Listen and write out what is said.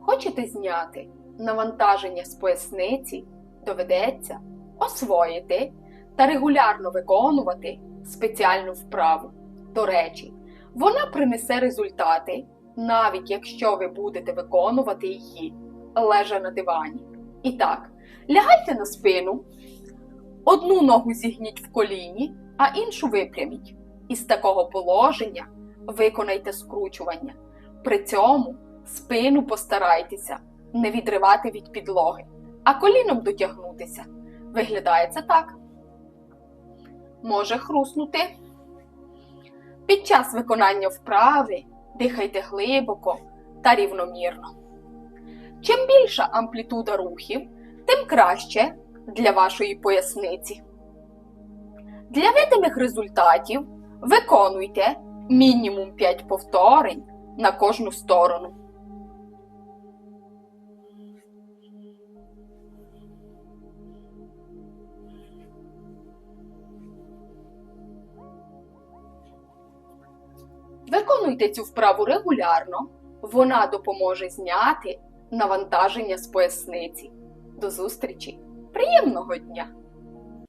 Хочете зняти навантаження з поясниці, доведеться освоїти та регулярно виконувати спеціальну вправу. До речі, вона принесе результати, навіть якщо ви будете виконувати її лежа на дивані. І так, лягайте на спину, одну ногу зігніть в коліні, а іншу випряміть. Із такого положення виконайте скручування. При цьому спину постарайтеся не відривати від підлоги, а коліном дотягнутися. Виглядає це так. Може хруснути. Під час виконання вправи дихайте глибоко та рівномірно. Чим більша амплітуда рухів, тим краще для вашої поясниці. Для видимих результатів виконуйте мінімум 5 повторень на кожну сторону. Виконуйте цю вправу регулярно. Вона допоможе зняти навантаження з поясниці. До зустрічі! Приємного дня!